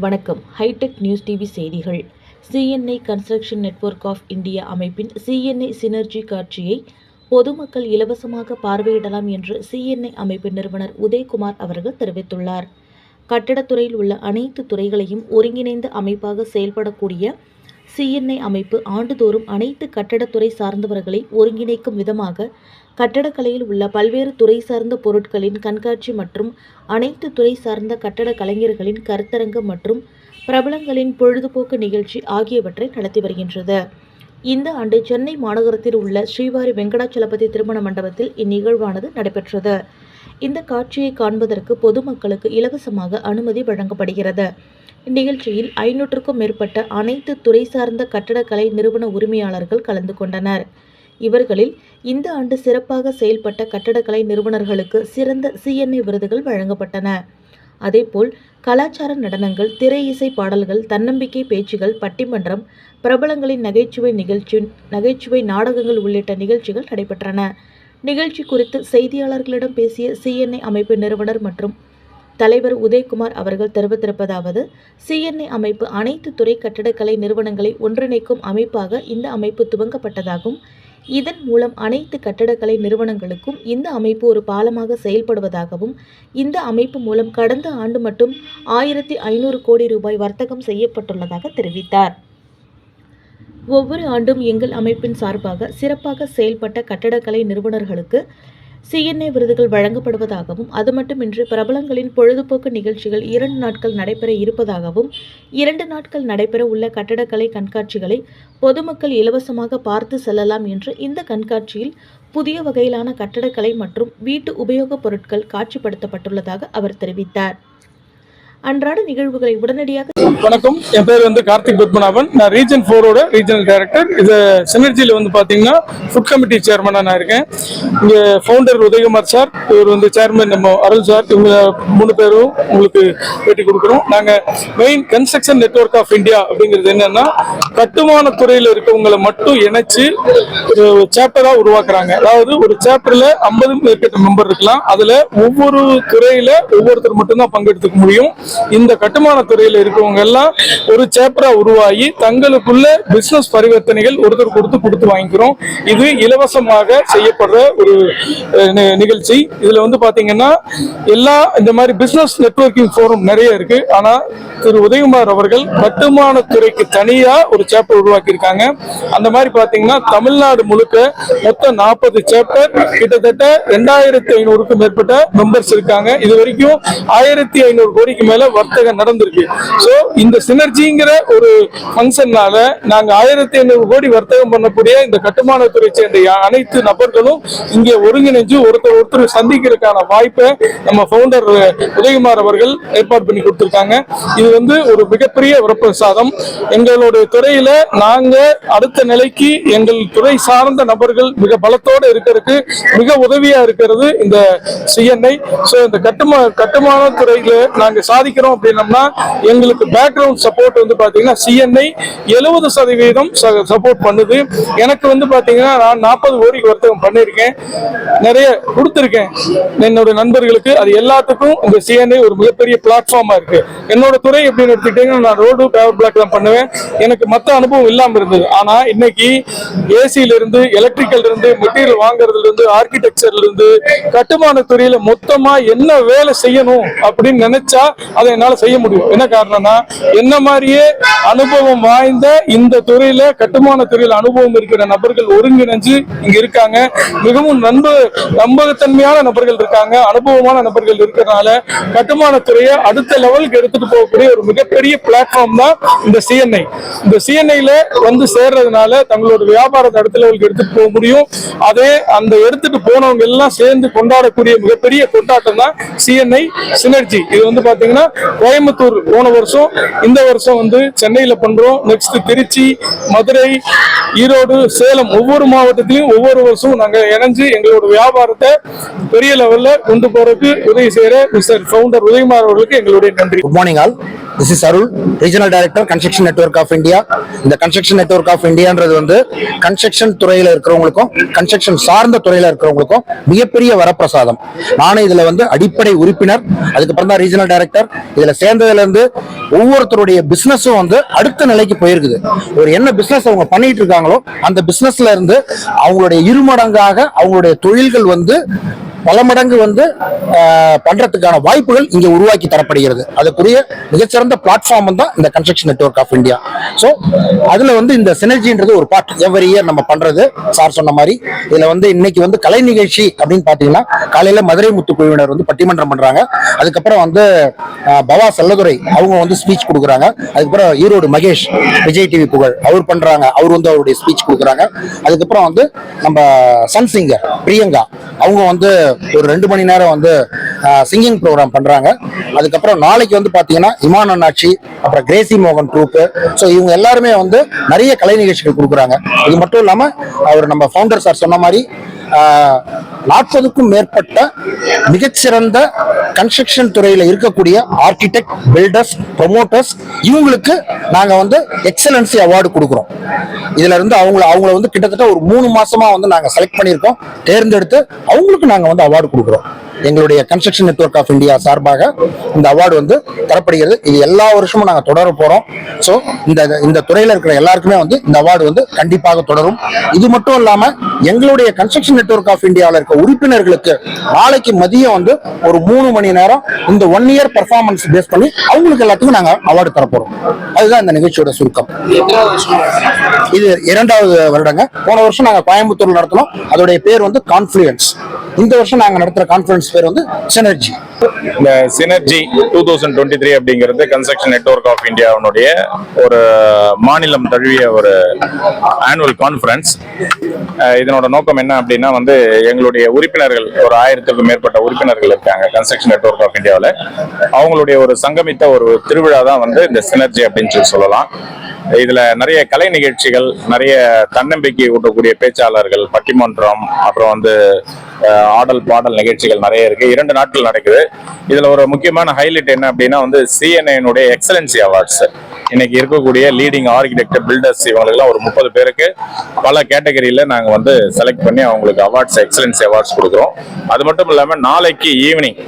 வணக்கம். Hitech news TV செய்திகள். CNI construction network of India அமைப்பின் சிஎன்ஐ சினர்ஜி காட்சியை பொதுமக்கள் இலவசமாக பார்வையிடலாம் என்று சிஎன்ஐ அமைப்பின் நிறுவனர் உதயகுமார் அவர்கள் தெரிவித்துள்ளார். கட்டடத்துறையில் உள்ள அனைத்து துறைகளையும் ஒருங்கிணைந்த அமைப்பாக செயல்படக்கூடிய சிஎன்ஐ அமைப்பு ஆண்டுதோறும் அனைத்து கட்டடத்துறை சார்ந்தவர்களை ஒருங்கிணைக்கும் விதமாக கட்டடக்கலையில் உள்ள பல்வேறு துறை சார்ந்த பொருட்களின் கண்காட்சி மற்றும் அனைத்து துறை சார்ந்த கட்டட கலைஞர்களின் கருத்தரங்கம் மற்றும் பிரபலங்களின் பொழுதுபோக்கு நிகழ்ச்சி ஆகியவற்றை நடத்தி வருகின்றது. இந்த ஆண்டு சென்னை மாநகரத்தில் உள்ள ஸ்ரீவாரி வெங்கடாச்சலபதி திருமண மண்டபத்தில் இந்நிகழ்வானது நடைபெற்றது. இந்த காட்சியை காண்பதற்கு பொதுமக்களுக்கு இலவசமாக அனுமதி வழங்கப்படுகிறது. இந்நிகழ்ச்சியில் ஐநூற்றுக்கும் மேற்பட்ட அனைத்து துறை சார்ந்த கட்டடக்கலை நிறுவன உரிமையாளர்கள் கலந்து கொண்டனர். இவர்களில் இந்த ஆண்டு சிறப்பாக செயல்பட்ட கட்டடக்கலை நிறுவனர்களுக்கு சிறந்த சிஎன்ஐ விருதுகள் வழங்கப்பட்டன. அதேபோல் கலாச்சார நடனங்கள் திரை இசை பாடல்கள் தன்னம்பிக்கை பேச்சுகள் பட்டிமன்றம் பிரபலங்களின் நகைச்சுவை நிகழ்ச்சி நகைச்சுவை நாடகங்கள் உள்ளிட்ட நிகழ்ச்சிகள் நடைபெற்றன. நிகழ்ச்சி குறித்து செய்தியாளர்களிடம் பேசிய சிஎன்ஐ அமைப்பு நிறுவனர் மற்றும் தலைவர் உதயகுமார் அவர்கள் தெரிவித்திருப்பதாவது சிஎன்ஐ அமைப்பு அனைத்து துறை கட்டடக்கலை நிறுவனங்களை ஒன்றிணைக்கும் அமைப்பாக இந்த அமைப்பு துவங்கப்பட்டதாகவும் இதன் மூலம் அனைத்து கட்டடக்கலை நிறுவனங்களுக்கும் இந்த அமைப்பு ஒரு பாலமாக செயல்படுவதாகவும் இந்த அமைப்பு மூலம் கடந்த ஆண்டு மட்டும் ஆயிரத்தி ஐநூறு கோடி ரூபாய் வர்த்தகம் செய்யப்பட்டுள்ளதாக தெரிவித்தார். ஒவ்வொரு ஆண்டும் எங்கள் அமைப்பின் சார்பாக சிறப்பாக செயல்பட்ட கட்டடக்கலை நிறுவனர்களுக்கு சிஎன்ஏ விருதுகள் வழங்கப்படுவதாகவும் அது மட்டுமின்றி பிரபலங்களின் பொழுதுபோக்கு நிகழ்ச்சிகள் இரண்டு நாட்கள் நடைபெற இருப்பதாகவும் இரண்டு நாட்கள் நடைபெற உள்ள கட்டடக்கலை கண்காட்சிகளை பொதுமக்கள் இலவசமாக பார்த்து செல்லலாம் என்று இந்த கண்காட்சியில் புதிய வகையிலான கட்டடக்கலை மற்றும் வீட்டு உபயோகப் பொருட்கள் காட்சிப்படுத்தப்பட்டுள்ளதாக அவர் தெரிவித்தார். அன்றாட நிகழ்வுகளை உடனடியாக வணக்கம். என் பேர் வந்து கார்த்திக் பத்மநாபன். நான் ரீஜன் ஃபோரோட ரீஜனல் டைரக்டர் இது சினர்ஜியில் வந்து பார்த்தீங்கன்னா ஃபுட் கமிட்டி சேர்மனாக நான் இருக்கேன். இங்கே ஃபவுண்டர் உதயகுமார் சார் இவர் வந்து சேர்மன் நம்ம அருள் சார். இவங்க மூணு பேரும் உங்களுக்கு பேட்டி கொடுக்குறோம். நாங்கள் main construction network of India அப்படிங்கிறது என்னன்னா கட்டுமான துறையில் இருக்கவங்களை மட்டும் இணைச்சு ஒரு சாப்டராக உருவாக்குறாங்க. அதாவது ஒரு சாப்டரில் ஐம்பது மேற்பட்ட மெம்பர் இருக்கலாம். அதில் ஒவ்வொரு துறையில் ஒவ்வொருத்தர் மட்டும்தான் பங்கெடுத்துக்க முடியும். இந்த கட்டுமான துறையில் இருக்கவங்க எல்லாம் ஒரு சேப்பரா உருவாகி தங்களுக்குள்ள பிசினஸ் பரிவர்த்தனைகள் ஒருத்தர் கொடுத்து கொடுத்து வாங்கிக்கிறோம். இது இலவசமாக செய்யப்படுற ஒரு நிகழ்ச்சி. இதுல வந்து பாத்தீங்கன்னா எல்லா இந்த மாதிரி பிசினஸ் நெட்ஒர்க்கிங் ஃபோரம் நிறைய இருக்கு. ஆனா திரு உதயகுமார் அவர்கள் கட்டுமானத்துறைக்கு தனியா ஒரு சேப்பர் உருவாக்கி இருக்காங்க அந்த மாதிரி பாத்தீங்கன்னா தமிழ்நாடு முழுக்க மொத்தம் நாற்பது சேப்பர் கிட்டத்தட்ட ரெண்டாயிரத்தி ஐநூறுக்கும் மேற்பட்ட மெம்பர்ஸ் இருக்காங்க. இது வரைக்கும் ஆயிரத்தி ஐநூறு கோடிக்கு மேல வர்த்தகம் நடந்திருக்கு. சோ இந்த சினர்ஜிங்கிற ஒரு ஃபங்க்ஷன்னால நாங்க ஆயிரத்தி ஐநூறு கோடி வர்த்தகம் பண்ணக்கூடிய இந்த கட்டுமானத்துறை சேர்ந்த அனைத்து நபர்களும் இங்கே ஒருங்கிணைஞ்சு ஒருத்தர் ஒருத்தர் சந்திக்கிறதுக்கான வாய்ப்பை நம்ம ஃபவுண்டர் உதயகுமார் அவர்கள் ஏற்பாடு பண்ணி கொடுத்திருக்காங்க. இது வந்து ஒரு மிகப்பெரிய வரப்பிரசாதம். எங்களுடைய துறையில நாங்க அடுத்த நிலைக்கு எங்கள் துறை சார்ந்த நபர்கள் மிக பலத்தோடு இருக்கிறதுக்கு மிக உதவியா இருக்கிறது இந்த சிஎன்ஐ ஸோ இந்த கட்டுமா கட்டுமான துறையில நாங்க சாதிக்கிறோம் அப்படின்னம்னா எங்களுக்கு பேக்ரவுண்ட் சப்போர்ட் வந்து பாத்தீங்கன்னா சிஎன்ஐ எழுபது சதவீதம் சப்போர்ட் பண்ணுது. எனக்கு வந்து பாத்தீங்கன்னா நான் நாற்பது கோடிக்கு வர்த்தகம் பண்ணியிருக்கேன் நிறைய கொடுத்துருக்கேன். என்னோட நண்பர்களுக்கு. அது எல்லாத்துக்கும் இந்த சிஎன்ஐ ஒரு மிகப்பெரிய பிளாட்ஃபார்மா இருக்கு. என்னோட துறை எப்படின்னு எடுத்துக்கிட்டீங்கன்னா நான் ரோடு பேவர் பிளாக் தான் பண்ணுவேன். எனக்கு மற்ற அனுபவம் இல்லாம இருந்தது. ஆனா இன்னைக்கு ஏசில இருந்து எலக்ட்ரிக்கல் இருந்து மெட்டீரியல் வாங்குறதுல இருந்து ஆர்கிடெக்சர்ல இருந்து கட்டுமான துறையில மொத்தமா என்ன வேலை செய்யணும் அப்படின்னு நினைச்சா அதை என்னால செய்ய முடியும். என்ன காரணம்னா என்ன மாதிரியே அனுபவம் வாய்ந்த இந்த துறையில கட்டுமான துறையில் அனுபவம் இருக்கிற நபர்கள் ஒருங்கிணைஞ்சு இங்க இருக்காங்க. மிகவும் நம்ப நம்பகத்தன்மையான நபர்கள் இருக்காங்க. அனுபவமான நபர்கள் இருக்கிறதுனால கட்டுமான துறையை அடுத்த லெவலுக்கு எடுத்துட்டு போகக்கூடிய ஒரு மிகப்பெரிய பிளாட்ஃபார்ம் தான் இந்த சிஎன்ஐ இந்த சிஎன்ஐல வந்து சேர்றதுனால தங்களோட வியாபாரத்தை அடுத்த லெவலுக்கு எடுத்துட்டு போக முடியும். அதே அந்த எடுத்துட்டு போனவங்க எல்லாம் சேர்ந்து கொண்டாடக்கூடிய மிகப்பெரிய கொண்டாட்டம் தான் சிஎன்ஐ சினர்ஜி இது வந்து பாத்தீங்கன்னா கோயம்புத்தூர் போன வருஷம் இந்த வருஷம் வந்து சென்னையில பண்றோம். நெக்ஸ்ட் திருச்சி மதுரை ஈரோடு சேலம் ஒவ்வொரு மாவட்டத்திலையும் ஒவ்வொரு வருஷமும் நாங்க இணைஞ்சு எங்களோட வியாபாரத்தை பெரிய லெவல்ல கொண்டு போறதுக்கு உதவி செய்யற மிஸ்டர் ஃபவுண்டர் உதயகுமார் அவர்களுக்கு எங்களுடைய நன்றி. Good morning all this is Arul regional director construction network of India இந்த கன்ஸ்ட்ரக்ஷன் நெட்வொர்க் ஆஃப் இந்தியான்றது வந்து கன்ஸ்ட்ரக்ஷன் துறையில் இருக்கிறவங்களுக்கும் கன்ஸ்ட்ரக்ஷன் சார்ந்த துறையில் இருக்கிறவங்களுக்கும் மிகப்பெரிய வரப்பிரசாதம். நானும் இதில் வந்து அடிப்படை உறுப்பினர் அதுக்கப்புறம் தான் ரீஜனல் டைரக்டர் இதில் சேர்ந்ததுலேருந்து ஒவ்வொருத்தருடைய பிஸ்னஸும் வந்து அடுத்த நிலைக்கு போயிருக்குது. ஒரு என்ன பிஸ்னஸ் அவங்க பண்ணிட்டு இருக்காங்களோ அந்த பிஸ்னஸ்ல இருந்து அவங்களுடைய இருமடங்காக அவங்களுடைய தொழில்கள் வந்து பல மடங்கு வந்து பண்றதுக்கான வாய்ப்புகள் இங்க உருவாக்கி தரப்படுகிறது. அதுக்குரிய மிகச்சிறந்த பிளாட்ஃபார்ம் தான் இந்த construction network of India so அதுல வந்து இந்த சினர்ஜின்றது ஒரு பார்ட் எவ்ரி இயர் நம்ம பண்றது சார் சொன்ன மாதிரி. இதுல வந்து இன்னைக்கு வந்து கலை நிகழ்ச்சி அப்படின்னு பாத்தீங்கன்னா காலையில மதுரை முத்து குழுவினர் வந்து பட்டிமன்றம் பண்றாங்க. அதுக்கப்புறம் வந்து பவா செல்லதுரை அவங்க வந்து ஸ்பீச் கொடுக்குறாங்க. அதுக்கப்புறம் ஈரோடு மகேஷ் விஜய் டிவி புகழ் அவர் பண்றாங்க. அவர் வந்து அவருடைய ஸ்பீச் கொடுக்குறாங்க. அதுக்கப்புறம் வந்து நம்ம சன் சிங்கர் பிரியங்கா அவங்க வந்து ஒரு ரெண்டு மணி நேரம் வந்து சிங்கிங் ப்ரோக்ராம் பண்றாங்க. அதுக்கப்புறம் நாளைக்கு வந்து பாத்தீங்கன்னா இமான் அண்ணாச்சி அப்புறம் கிரேசி மோகன் ட்ரூப்பு ஸோ இவங்க எல்லாருமே வந்து நிறைய கலை நிகழ்ச்சிகள் கொடுக்குறாங்க. இது மட்டும் இல்லாம அவர் நம்ம ஃபவுண்டர் சார் சொன்ன மாதிரி நாற்பதுக்கும் மேற்பட்ட மிகச்சிறந்த கன்ஸ்ட்ரக்ஷன் துறையில் இருக்கக்கூடிய ஆர்கிடெக்ட் பில்டர்ஸ் ப்ரொமோட்டர்ஸ் இவங்களுக்கு நாங்கள் வந்து எக்ஸலன்சி அவார்டு கொடுக்குறோம். இதுல இருந்து அவங்கள அவங்கள வந்து கிட்டத்தட்ட ஒரு மூணு மாசமா வந்து நாங்கள் செலக்ட் பண்ணியிருக்கோம். தேர்ந்தெடுத்து அவங்களுக்கு நாங்கள் வந்து அவார்டு கொடுக்குறோம். எங்களுடைய கன்ஸ்ட்ரக்ஷன் நெட்வொர்க் ஆஃப் இந்தியா சார்பாக இந்த அவார்டு வந்து தரப்படுகிறது. இது எல்லா வருஷமும் நாங்க தொடர போறோம். ஸோ இந்த இந்த துறையில இருக்கிற எல்லாருக்குமே வந்து இந்த அவார்டு வந்து கண்டிப்பாக தொடரும். இது மட்டும் இல்லாம எங்களுடைய கன்ஸ்ட்ரக்ஷன் நெட்வொர்க் ஆஃப் இந்தியாவில் இருக்க உறுப்பினர்களுக்கு நாளைக்கு மதியம் வந்து ஒரு மூணு மணி நேரம் இந்த ஒன் இயர் பர்ஃபார்மன்ஸ் பேஸ் பண்ணி அவங்களுக்கு எல்லாத்துக்கும் நாங்க அவார்டு தரப்போறோம் அதுதான் இந்த நிகழ்ச்சியோட சுருக்கம். இது இரண்டாவது வருடங்க. போன வருஷம் நாங்க கோயம்புத்தூர் நடத்தினோம். அதோடைய பேர் வந்து கான்ஃபுளுயன்ஸ் இந்த வருஷம் நாங்க நடத்துற கான்ஃபரன்ஸ் பேர் வந்து சினர்ஜி இந்த synergy two thousand twenty three அப்படிங்கிறது கன்ஸ்ட்ரக்ஷன் நெட்வொர்க் ஆஃப் இந்தியாவுடைய ஒரு மாநிலம் தழுவிய ஒரு ஆனுவல் கான்ஃபரன்ஸ் இதனோட நோக்கம் என்ன அப்படின்னா வந்து எங்களுடைய உறுப்பினர்கள் ஒரு ஆயிரத்துக்கும் மேற்பட்ட உறுப்பினர்கள் இருக்காங்க கன்ஸ்ட்ரக்ஷன் நெட்வொர்க் ஆஃப் இந்தியாவில் அவங்களுடைய ஒரு சங்கமித்த ஒரு திருவிழா தான் வந்து இந்த சினர்ஜி அப்படின்னு சொல்லி சொல்லலாம். இதில் நிறைய கலை நிகழ்ச்சிகள் நிறைய தன்னம்பிக்கை ஊட்டக்கூடிய பேச்சாளர்கள் பட்டிமன்றம் அப்புறம் வந்து ஆடல் பாடல் நிகழ்ச்சிகள் நிறைய இருக்கு. இரண்டு நாட்கள் நடக்குது. இதில் ஒரு முக்கியமான ஹைலைட் என்ன அப்படின்னா வந்து சிஎன்ஐனுடைய எக்ஸலன்சி அவார்ட்ஸ் இன்னைக்கு இருக்கக்கூடிய லீடிங் ஆர்கிடெக்ட் பில்டர்ஸ் இவங்களுக்குலாம் ஒரு முப்பது பேருக்கு பல கேட்டகரியில நாங்க வந்து செலக்ட் பண்ணி அவங்களுக்கு அவார்ட்ஸ் எக்ஸலன்சி அவார்ட்ஸ் கொடுக்குறோம். அது மட்டும் இல்லாம நாளைக்கு ஈவினிங்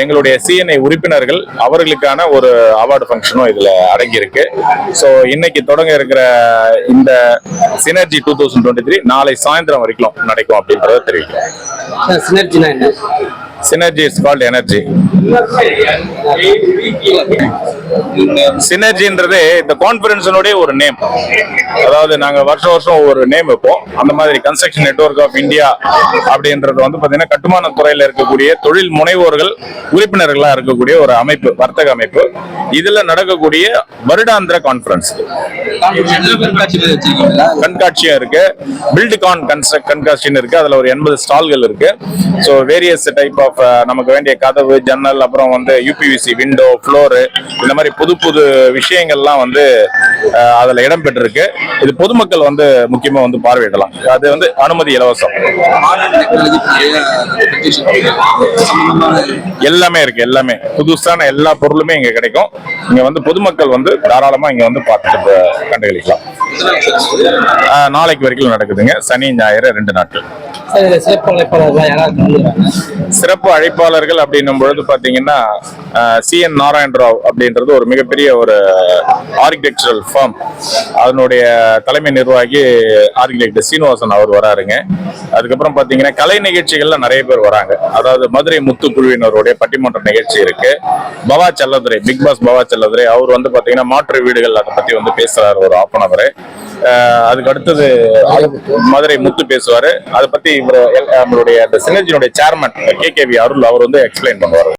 எங்களுடைய சிஎன்ஐ உறுப்பினர்கள் அவர்களுக்கான ஒரு அவார்டு ஃபங்க்ஷனும் இதுல அடங்கி இருக்கு ஸோ இன்னைக்கு தொடங்க இருக்கிற இந்த synergy two thousand twenty three நாளை சாயந்தரம் வரைக்கும் நடக்கும் அப்படின்றத தெரிவிக்கிறேன் சினர்ஜினா என்ன? சினர்ஜி இஸ் கால்ட் எனர்ஜி சினர்ஜின்றது இந்த கான்ஃபரன்ஸினுடைய ஒரு நேம் அதாவது நாங்க வருஷம் வருஷம் ஒரு நேம் வைப்போம். அந்த மாதிரி கன்ஸ்ட்ரக்ஷன் நெட்வொர்க் ஆஃப் இந்தியா அப்படின்றது வந்து பாத்தீங்கன்னா கட்டுமான துறையில் இருக்கக்கூடிய தொழில் முனைவோர்கள் உறுப்பினர்களா இருக்கக்கூடிய ஒரு அமைப்பு வர்த்தக அமைப்பு. இதுல நடக்கக்கூடிய வருடாந்திர கான்ஃபரன்ஸ் கண்காட்சியும் இருக்கு. பில்டுகான் கன்ஸ்ட்ரக்ட் கண்காட்சின்னு இருக்கு. அதுல ஒரு எண்பது ஸ்டால்கள் இருக்கு. ஸோ வேரியஸ் டைப் ஆஃப் நமக்கு வேண்டிய கதவு ஜன்னல் அப்புறம் வந்து யூபிவிசி விண்டோ ஃப்ளோரு இந்த மாதிரி புது புது விஷயங்கள்லாம் வந்து அதில் அதுல இடம் பெற்றிருக்கு. இது பொதுமக்கள் வந்து முக்கியமாக வந்து பார்வையிடலாம். அது வந்து அனுமதி இலவசம். எல்லாமே இருக்கு எல்லாமே. புதுசான எல்லா பொருளுமே இங்கே கிடைக்கும். இங்க வந்து பொதுமக்கள் வந்து தாராளமாக இங்க வந்து பார்த்துட்டு கண்டுகளிக்கலாம். ஆஹ் நாளைக்கு வரைக்கும் நடக்குதுங்க. சனி ஞாயிறு ரெண்டு நாட்கள். சிறப்பு அழைப்பாளர்கள் யாராவது சிறப்பு அழைப்பாளர்கள் அப்படின்னும் பொழுது பாத்தீங்கன்னா சி. என். நாராயண் ராவ் அப்படின்றது ஒரு மிகப்பெரிய ஒரு ஆர்கிடெக்சரல் ஃபார்ம் அதனுடைய தலைமை நிர்வாகி ஆர்கிடெக்ட் சீனிவாசன் அவர் வராருங்க. அதுக்கப்புறம் பாத்தீங்கன்னா கலை நிகழ்ச்சிகள்ல நிறைய பேர் வராங்க. அதாவது மதுரை முத்து குழுவினருடைய பட்டிமன்ற நிகழ்ச்சி இருக்கு. பவா செல்லதுரை பிக் பாஸ் பவா செல்லதுரை அவர் வந்து பாத்தீங்கன்னா மாற்று வீடுகள் அதை பத்தி வந்து பேசுறாரு ஒரு ஆப்பனவர் அதுக்கு அடுத்தது மதுரை முத்து பேசுவாரு. அதை பத்தி இவர் நம்மளுடைய அந்த சினர்ஜினுடைய சேர்மன் கே கேவி அருள் அவர் வந்து எக்ஸ்பிளைன் பண்ணுவார்.